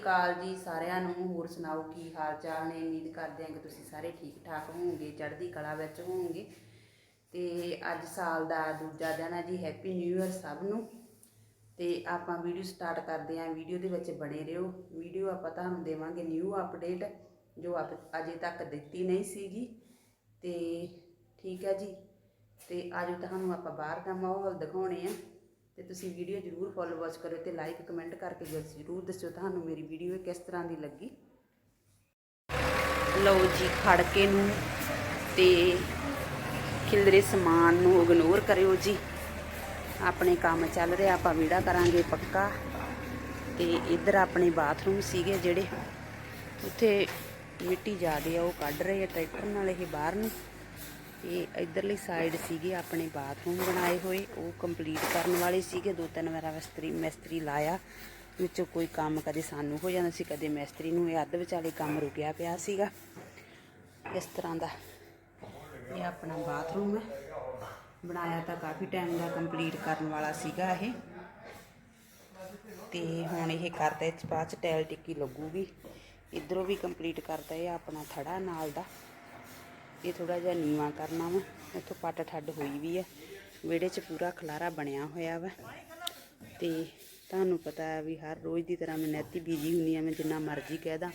ਅਕਾਲ ਜੀ ਸਾਰਿਆਂ ਨੂੰ। ਹੋਰ ਸੁਣਾਓ, ਕੀ ਹਾਲ ਚਾਲ ਨੇ? ਉਮੀਦ ਕਰਦੇ ਹਾਂ ਕਿ ਤੁਸੀਂ ਸਾਰੇ ਠੀਕ ਠਾਕ ਹੋਵੋਗੇ, ਚੜ੍ਹਦੀ ਕਲਾ ਵਿੱਚ ਹੋਵੋਗੇ। ਤੇ ਅੱਜ ਸਾਲ ਦਾ ਦੂਜਾ ਦਿਨ ਹੈ ਜੀ ਹੈਪੀ ਨਿਊ ਇਅਰ ਸਭ ਨੂੰ। ਤੇ ਆਪਾਂ ਵੀਡੀਓ ਸਟਾਰਟ ਕਰਦੇ ਹਾਂ। ਵੀਡੀਓ ਦੇ ਵਿੱਚ ਬਣੇ ਰਹੋ। ਵੀਡੀਓ ਆਪਾਂ ਤੁਹਾਨੂੰ ਦੇਵਾਂਗੇ ਨਿਊ ਅਪਡੇਟ ਜੋ ਆਪ ਅਜੇ ਤੱਕ ਦਿੱਤੀ ਨਹੀਂ ਸੀਗੀ। ਤੇ ਠੀਕ ਹੈ ਜੀ। ਤੇ ਅੱਜ ਤੁਹਾਨੂੰ ਆਪਾਂ ਬਾਹਰ ਦਾ ਮਾਹੌਲ ਦਿਖਾਉਣੇ ਆ। ਤੇ ਤੁਸੀਂ ਵੀਡੀਓ ਜਰੂਰ ਫੋਲੋ ਵਾਚ ਕਰਿਓ ਤੇ ਲਾਈਕ ਕਮੈਂਟ ਕਰਕੇ ਜਰੂਰ ਦੱਸਿਓ ਤੁਹਾਨੂੰ ਮੇਰੀ ਵੀਡੀਓ ਕਿਸ ਤਰ੍ਹਾਂ ਦੀ ਲੱਗੀ। ਲਓ ਜੀ, ਖੜਕੇ ਨੂੰ ਤੇ ਖਿਲਰੇ ਸਮਾਨ ਨੂੰ ਇਗਨੋਰ ਕਰਿਓ ਜੀ। ਆਪਣੇ ਕੰਮ ਚੱਲ ਰਿਹਾ, ਆਪਾਂ ਵੀੜਾ ਕਰਾਂਗੇ ਪੱਕਾ। ਤੇ ਇੱਧਰ ਆਪਣੇ ਬਾਥਰੂਮ ਸੀਗੇ ਜਿਹੜੇ। ਉੱਥੇ ਮਿੱਟੀ ਜ਼ਿਆਦੇ ਆ, ਉਹ ਕੱਢ ਰਹੇ ਆ, ਟਰੈਕਟਰ ਨਾਲ ਇਹ ਬਾਹਰ ਨੂੰ। ਤੇ ਇਧਰਲੀ ਸਾਈਡ ਸੀਗੇ ਆਪਣੇ ਬਾਥਰੂਮ ਬਣਾਏ ਹੋਏ, ਉਹ ਕੰਪਲੀਟ ਕਰਨ ਵਾਲੇ ਸੀਗੇ, ਦੋ ਤਿੰਨ ਵਾਰ ਮਿਸਤਰੀ ਮਿਸਤਰੀ ਲਾਇਆ, ਵਿੱਚੋਂ ਕੋਈ ਕੰਮ ਕਦੇ ਸਾਨੂੰ ਹੋ ਜਾਂਦਾ ਸੀ, ਕਦੇ ਮਿਸਤਰੀ ਨੂੰ ਇਹ ਅੱਧ ਵਿਚਾਲੇ ਕੰਮ ਰੁਕਿਆ ਪਿਆ ਸੀਗਾ। ਇਸ ਤਰ੍ਹਾਂ ਦਾ ਇਹ ਆਪਣਾ ਬਾਥਰੂਮ ਹੈ। ਬਣਾਇਆ ਤਾਂ ਕਾਫੀ ਟਾਈਮ ਦਾ ਕੰਪਲੀਟ ਕਰਨ ਵਾਲਾ ਸੀਗਾ ਇਹ। ਤੇ ਹੁਣ ਇਹ ਕਰਦਾ ਇਹ ਬਾਅਦ ਚ ਟੈਲ ਟਿੱਕੀ ਲੱਗੂਗੀ। ਇਧਰੋਂ ਵੀ ਕੰਪਲੀਟ ਕਰਦਾ ਇਹ ਆਪਣਾ ਥੜਾ ਨਾਲ ਦਾ। ਇਹ ਥੋੜਾ ਜਿਹਾ ਨੀਵਾ ਕਰਨਾ ਵਾ, ਇੱਥੋਂ ਪੱਟ ਠੱਡ ਹੋਈ ਵੀ ਆ। ਵਿਹੜੇ 'ਚ ਪੂਰਾ ਖਲਾਰਾ ਬਣਿਆ ਹੋਇਆ ਵਾ। ਤੇ ਤੁਹਾਨੂੰ ਪਤਾ ਹੈ ਵੀ ਹਰ ਰੋਜ਼ ਦੀ ਤਰ੍ਹਾਂ ਮੈਂ ਨੈਤੀ ਬੀਜੀ ਹੁੰਨੀ ਆ, ਮੈਂ ਜਿੰਨਾ ਮਰਜ਼ੀ ਕਹਿਦਾ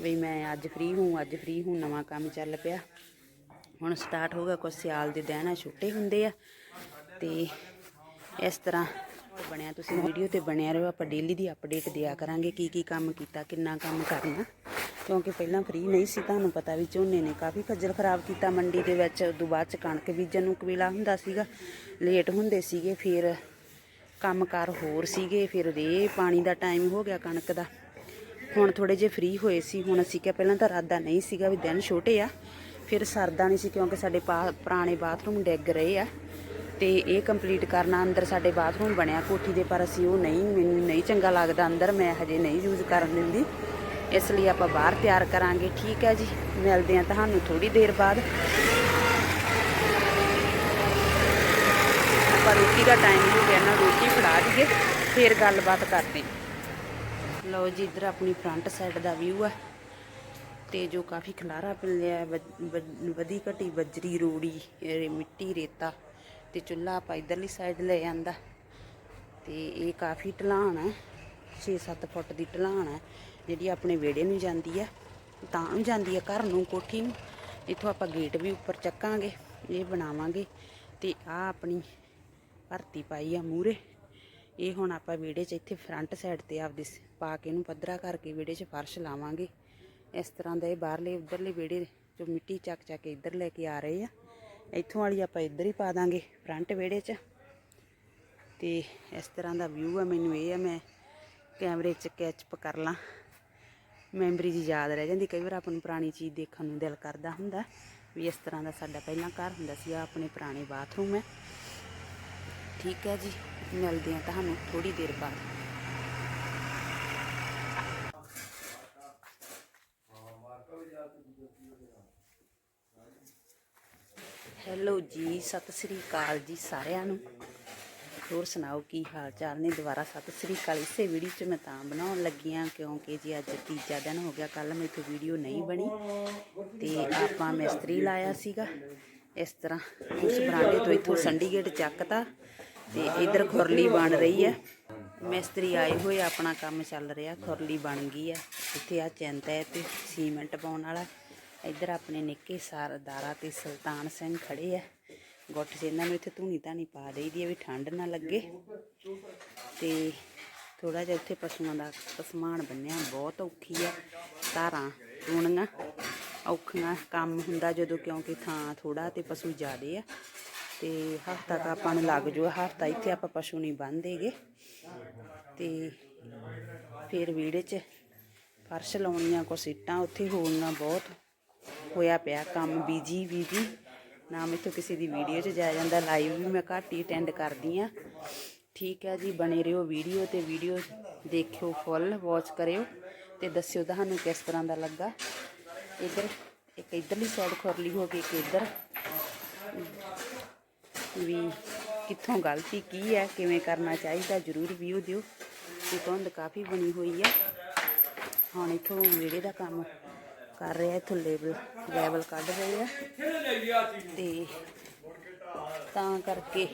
ਵੀ ਮੈਂ ਅੱਜ ਫ੍ਰੀ ਹੂੰ, ਅੱਜ ਫ੍ਰੀ ਹੂੰ, ਨਵਾਂ ਕੰਮ ਚੱਲ ਪਿਆ। ਹੁਣ ਸਟਾਰਟ ਹੋ ਗਿਆ ਕੁਝ ਸਿਆਲ ਦੇ ਦਿਨ ਆ, ਛੁੱਟੇ ਹੁੰਦੇ ਆ। ਤੇ ਇਸ ਤਰ੍ਹਾਂ ਬਣਿਆ, ਤੁਸੀਂ ਵੀਡੀਓ ਤੇ ਬਣਿਆ ਰਹੋ, ਆਪਾਂ ਡੇਲੀ ਦੀ ਅਪਡੇਟ ਦਿਆ ਕਰਾਂਗੇ ਕੀ ਕੀ ਕੰਮ ਕੀਤਾ, ਕਿੰਨਾ ਕੰਮ ਕਰਨਾ। ਕਿਉਂਕਿ ਪਹਿਲਾਂ ਫ੍ਰੀ ਨਹੀਂ ਸੀ, ਤੁਹਾਨੂੰ ਪਤਾ ਵੀ ਝੋਨੇ ਨੇ ਕਾਫੀ ਖੱਜਲ ਖਰਾਬ ਕੀਤਾ ਮੰਡੀ ਦੇ ਵਿੱਚ, ਉਦੋਂ ਬਾਅਦ ਚ ਕਣਕ ਬੀਜਣ ਨੂੰ ਕਵੇਲਾ ਹੁੰਦਾ ਸੀਗਾ ਲੇਟ ਹੁੰਦੇ ਸੀਗੇ, ਫਿਰ ਕੰਮਕਾਰ ਹੋਰ ਸੀਗੇ, ਫਿਰ ਰੇ ਪਾਣੀ ਦਾ ਟਾਈਮ ਹੋ ਗਿਆ ਕਣਕ ਦਾ। ਹੁਣ ਥੋੜੇ ਜੇ ਫ੍ਰੀ ਹੋਏ ਸੀ, ਹੁਣ ਅਸੀਂ ਕਿਹਾ ਪਹਿਲਾਂ ਤਾਂ ਰਾਦਾ ਨਹੀਂ ਸੀਗਾ ਵੀ ਦਿਨ ਛੋਟੇ ਆ, ਫਿਰ ਸਰਦਾ ਨਹੀਂ ਸੀ ਕਿਉਂਕਿ ਸਾਡੇ ਪਾ- ਪੁਰਾਣੇ ਬਾਥਰੂਮ ਡਿੱਗ ਰਹੇ ਆ, ਤੇ ਇਹ ਕੰਪਲੀਟ ਕਰਨਾ ਅੰਦਰ ਸਾਡੇ ਬਾਥਰੂਮ ਬਣਿਆ ਕੋਠੀ ਦੇ, ਪਰ ਅਸੀਂ ਉਹ ਨਹੀਂ, ਮੈਨੂੰ ਨਹੀਂ ਚੰਗਾ ਲੱਗਦਾ ਅੰਦਰ, ਮੈਂ ਹਜੇ ਨਹੀਂ ਯੂਜ਼ ਕਰਨ ਦਿੰਦੀ। ਇਸ ਲਈ ਆਪਾਂ ਬਾਹਰ ਤਿਆਰ ਕਰਾਂਗੇ। ਠੀਕ ਹੈ ਜੀ, ਮਿਲਦੇ ਹਾਂ ਤੁਹਾਨੂੰ ਥੋੜੀ ਦੇਰ ਬਾਅਦ। ਆਪਾਂ ਰੋਟੀ ਦਾ ਟਾਈਮ ਹੋ ਗਿਆ ਨਾ, ਰੋਟੀ ਫੜਾ ਦਈਏ, ਫਿਰ ਗੱਲਬਾਤ ਕਰਦੇ ਲਓ ਜੀ, ਇੱਧਰ ਆਪਣੀ ਫਰੰਟ ਸਾਈਡ ਦਾ ਵਿਊ ਹੈ ਤੇ ਜੋ ਕਾਫੀ ਖਲਾਰਾ ਪਿਲਿਆ ਵਧੀ ਘਟੀ ਬਜਰੀ ਰੋੜੀ ਮਿੱਟੀ ਰੇਤਾ ਤੇ ਚੁੱਲ੍ਹਾ ਆਪਾਂ ਇਧਰਲੀ ਸਾਈਡ ਲੈ ਜਾਂਦਾ ਤੇ ਇਹ ਕਾਫੀ ਢਲਾਣ ਹੈ 6-7 ਫੁੱਟ ਦੀ ਢਲਾਣ ਹੈ, ਜਿਹੜੀ ਆਪਣੇ ਵਿਹੜੇ ਨੂੰ ਜਾਂਦੀ ਹੈ, ਤਾਂ ਨੂੰ ਜਾਂਦੀ ਹੈ, ਘਰ ਨੂੰ, ਕੋਠੀ ਨੂੰ। ਇੱਥੋਂ ਆਪਾਂ ਗੇਟ ਵੀ ਉੱਪਰ ਚੱਕਾਂਗੇ, ਇਹ ਬਣਾਵਾਂਗੇ, ਤੇ ਆ ਆਪਣੀ ਭਰਤੀ ਪਾਈ ਆ ਮੂਰੇ ਇਹ ਹੁਣ ਆਪਾਂ ਵਿਹੜੇ 'ਚ ਇੱਥੇ ਫਰੰਟ ਸਾਈਡ ਤੇ ਆਪਦੇ ਸ- ਪਾ ਕੇ ਇਹਨੂੰ ਪੱਧਰਾ ਕਰਕੇ ਵਿਹੜੇ 'ਚ ਫਰਸ਼ ਲਾਵਾਂਗੇ। ਇਸ ਤਰ੍ਹਾਂ ਦਾ ਇਹ ਬਾਹਰਲੇ, ਉਧਰਲੇ ਵਿਹੜੇ ਜੋ ਮਿੱਟੀ ਚੱਕ ਚੱਕ ਕੇ ਇੱਧਰ ਲੈ ਕੇ ਆ ਰਹੇ ਆ। ਇੱਥੋਂ ਵਾਲੀ ਆਪਾਂ ਇੱਧਰ ਹੀ ਪਾ ਦਾਂਗੇ ਫਰੰਟ ਵਿਹੜੇ 'ਚ। ਤੇ ਇਸ ਤਰ੍ਹਾਂ ਦਾ ਵਿਊ ਆ, ਮੈਨੂੰ ਇਹ ਆ, ਮੈਂ ਕੈਮਰੇ 'ਚ ਕੈਚਪ ਕਰ ਲਾਂ। ਮੈਮਰੀ ਜੀ ਯਾਦ ਰਹਿ ਜਾਂਦੀ, ਕਈ ਵਾਰ ਆਪਾਂ ਨੂੰ ਪੁਰਾਣੀ ਚੀਜ਼ ਦੇਖਣ ਨੂੰ ਦਿਲ ਕਰਦਾ ਹੁੰਦਾ, ਵੀ ਇਸ ਤਰ੍ਹਾਂ ਦਾ ਸਾਡਾ ਪਹਿਲਾਂ ਘਰ ਹੁੰਦਾ ਸੀ ਆ ਆਪਣੇ ਪੁਰਾਣੇ ਬਾਥਰੂਮ ਹੈ। ਠੀਕ ਹੈ ਜੀ, ਮਿਲਦੇ ਹਾਂ ਤੁਹਾਨੂੰ ਥੋੜੀ ਦੇਰ ਬਾਅਦ। ਹੈਲੋ ਜੀ, ਸਤਿ ਸ੍ਰੀ ਅਕਾਲ ਜੀ ਸਾਰਿਆਂ ਨੂੰ। ਹੋਰ ਸੁਣਾਓ ਕੀ ਹਾਲ ਚਾਲ ਨੇ? ਦੁਬਾਰਾ ਸਤਿ ਸ੍ਰੀ ਅਕਾਲ। ਇਸੇ ਵੀਡੀਓ 'ਚ ਮੈਂ ਤਾਂ ਬਣਾਉਣ ਲੱਗੀ ਆ ਕਿਉਂਕਿ ਜੀ ਅੱਜ ਤੀਜਾ ਦਿਨ ਹੋ ਗਿਆ। ਕੱਲ ਮੇਰੀ ਵੀਡੀਓ ਨਹੀਂ ਬਣੀ ਤੇ ਆਪਾਂ ਮਿਸਤਰੀ ਲਾਇਆ ਸੀਗਾ। ਇਸ ਤਰ੍ਹਾਂ ਉਸ ਬਰਾਂਡੇ ਤੋਂ ਇੱਥੋਂ ਸੰਡੀਗੇਟ ਚੱਕਤਾ ਤੇ ਇਧਰ ਖੁਰਲੀ ਬਣ ਰਹੀ ਹੈ। ਮਿਸਤਰੀ ਆਏ ਹੋਏ, ਆਪਣਾ ਕੰਮ ਚੱਲ ਰਿਹਾ, ਖੁਰਲੀ ਬਣ ਗਈ ਆ ਇੱਥੇ ਆ ਚਿੰਤਾ ਹੈ ਤੇ ਸੀਮੈਂਟ ਪਾਉਣ ਵਾਲਾ। ਇੱਧਰ ਆਪਣੇ ਨਿੱਕੇ ਸਰਦਾਰਾ ਤੇ ਸੁਲਤਾਨ ਸਿੰਘ ਖੜੇ ਆ ਗੁੱਟ 'ਚ ਇਹਨਾਂ ਨੂੰ ਇੱਥੇ ਧੂਣੀ ਧਾਣੀ ਪਾ ਦੇਈਦੀ ਹੈ ਵੀ ਠੰਡ ਨਾ ਲੱਗੇ। ਤੇ ਥੋੜਾ ਜਿਹਾ ਇੱਥੇ ਪਸ਼ੂਆਂ ਦਾ ਸਮਾਨ ਬੰਨਿਆ, ਬਹੁਤ ਔਖੀ ਆ। ਧਾਰਾਂ ਚੋਣੀਆਂ ਔਖੀਆਂ ਕੰਮ ਹੁੰਦਾ ਜਦੋਂ ਕਿਉਂਕਿ ਥਾਂ ਥੋੜਾ ਤੇ ਪਸ਼ੂ ਜ਼ਿਆਦੇ ਆ। ਤੇ ਹਫ਼ਤਾ ਤਾਂ ਆਪਾਂ ਨੂੰ ਲੱਗ ਜੂ ਹਫ਼ਤਾ ਇੱਥੇ ਆਪਾਂ ਪਸ਼ੂ ਨਹੀਂ ਬੰਨ੍ਹਦੇਗੇ। ਤੇ ਫਿਰ ਵਿਹੜੇ 'ਚ ਫਰਸ਼ ਲਾਉਣੀਆਂ ਕੋ ਸੀਟਾਂ ਉੱਥੇ ਹੋਣੀਆਂ ਬਹੁਤ ਹੋਇਆ ਪਿਆ ਕੰਮ ਬੀਜੀ ਬੀਜੀ ਨਾ ਮੈਥੋਂ ਕਿਸੇ ਦੀ ਵੀਡੀਓ 'ਚ ਜਾਇਆ ਜਾਂਦਾ ਲਾਈਵ ਵੀ ਮੈਂ ਘੱਟ ਹੀ ਅਟੈਂਡ ਕਰਦੀ ਆ ਠੀਕ ਹੈ ਜੀ, ਬਣੇ ਰਹੋ ਵੀਡੀਓ ਤੇ ਵੀਡੀਓ ਦੇਖਿਓ ਫੁੱਲ ਵਾਚ ਕਰਿਓ ਤੇ ਦੱਸਿਓ ਤੁਹਾਨੂੰ ਕਿਸ ਤਰ੍ਹਾਂ ਦਾ ਲੱਗਾ। ਇੱਧਰ, ਇੱਕ ਇੱਧਰਲੀ ਸਾਈਡ ਖੁਰਲੀ ਹੋ ਗਈ ਇੱਕ ਇੱਧਰ। ਵੀ ਕਿੱਥੋਂ ਗਲਤੀ ਕੀ ਹੈ, ਕਿਵੇਂ ਕਰਨਾ ਚਾਹੀਦਾ, ਜਰੂਰ ਵੀਡੀਓ ਦਿਓ। ਤੇ ਧੁੰਦ ਕਾਫੀ ਬਣੀ ਹੋਈ ਹੈ। ਹੁਣ ਇਥੋਂ ਵਿਹੜੇ ਦਾ ਕੰਮ ਕਰ ਰਿਹਾ ਇਥੋਂ ਲੇਬਲ ਲੈਵਲ ਕੱਢ ਰਹੇ ਆ। ਤੇ ਤਾਂ ਕਰਕੇ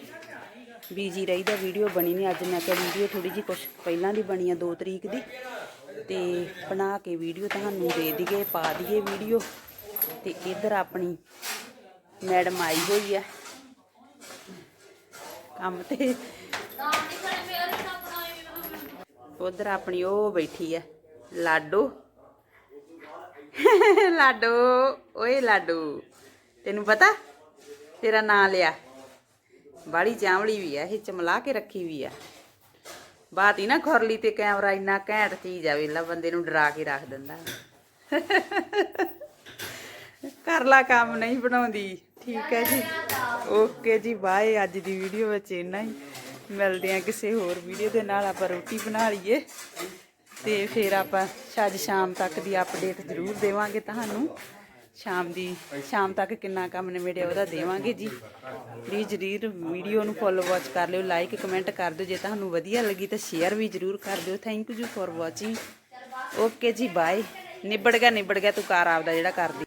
ਬੀਜੀ ਰਹੀਦਾ ਵੀਡੀਓ ਬਣੀ ਨਹੀਂ ਅੱਜ ਮੈਂ ਕਿਹਾ ਵੀਡੀਓ ਥੋੜੀ ਜੀ ਕੁਛ ਪਹਿਲਾਂ ਦੀ ਬਣੀ ਆ 2 ਤਰੀਕ ਦੀ। ਤੇ ਬਣਾ ਕੇ ਵੀਡੀਓ ਤੁਹਾਨੂੰ ਦੇ ਦਈਏ ਪਾ ਦਈਏ ਵੀਡੀਓ ਤੇ ਇੱਧਰ ਆਪਣੀ ਮੈਡਮ ਆਈ ਹੋਈ ਆ। ਕੰਮ ਤੇ ਉਧਰ ਆਪਣੀ ਉਹ ਬੈਠੀ ਆ ਲਾਡੋ। ਲਾਡੋ, ਓਏ ਲਾਡੋ। ਤੈਨੂੰ ਪਤਾ? ਤੇਰਾ ਨਾਂ ਲਿਆ। ਬਾੜੀ ਚਾਂਵਲੀ ਵੀ ਆ, ਇਹ ਚਮਲਾ ਕੇ ਰੱਖੀ ਵੀ ਆ। ਬਾਤ ਹੀ ਨਾ ਖੁਰਲੀ ਤੇ ਕੈਮਰਾ ਇੰਨਾ ਘੈਂਟ ਚੀਜ਼ ਆ ਵੇਲਾ ਬੰਦੇ ਨੂੰ ਡਰਾ ਕੇ ਰੱਖ ਦਿੰਦਾ। ਕਰ ਲਾ ਕੰਮ ਨਹੀਂ ਬਣਾਉਂਦੀ। ਠੀਕ ਹੈ ਜੀ। ਓਕੇ ਜੀ, ਬਾਏ। ਅੱਜ ਦੀ ਵੀਡੀਓ ਵਿੱਚ ਇੰਨਾ ਹੀ। ਮਿਲਦੇ ਆ ਕਿਸੇ ਹੋਰ ਵੀਡੀਓ ਦੇ ਨਾਲ, ਆਪਾਂ ਰੋਟੀ ਬਣਾ ਲਈਏ। ਤੇ ਫਿਰ ਆਪਾਂ ਅੱਜ ਸ਼ਾਮ ਤੱਕ ਦੀ ਅਪਡੇਟ ਜ਼ਰੂਰ ਦੇਵਾਂਗੇ ਤੁਹਾਨੂੰ। ਸ਼ਾਮ ਦੀ, ਸ਼ਾਮ ਤੱਕ ਕਿੰਨਾ ਕੰਮ ਨਿਬੜਿਆ ਉਹਦਾ ਦੇਵਾਂਗੇ ਜੀ। ਪਲੀਜ਼ ਜਰੂਰ ਵੀਡੀਓ ਨੂੰ ਫੋਲੋ ਵਾਚ ਕਰ ਲਿਓ ਲਾਈਕ ਕਮੈਂਟ ਕਰ ਦਿਓ। ਜੇ ਤੁਹਾਨੂੰ ਵਧੀਆ ਲੱਗੀ ਤਾਂ ਸ਼ੇਅਰ ਵੀ ਜਰੂਰ ਕਰ ਦਿਓ। Thank you for watching okay ਜੀ ਬਾਏ ਨਿਬੜ ਗਿਆ ਨਿਬੜ ਗਿਆ, ਤੂੰ ਕਰ ਆਪਦਾ ਜਿਹੜਾ ਕਰਦੀ।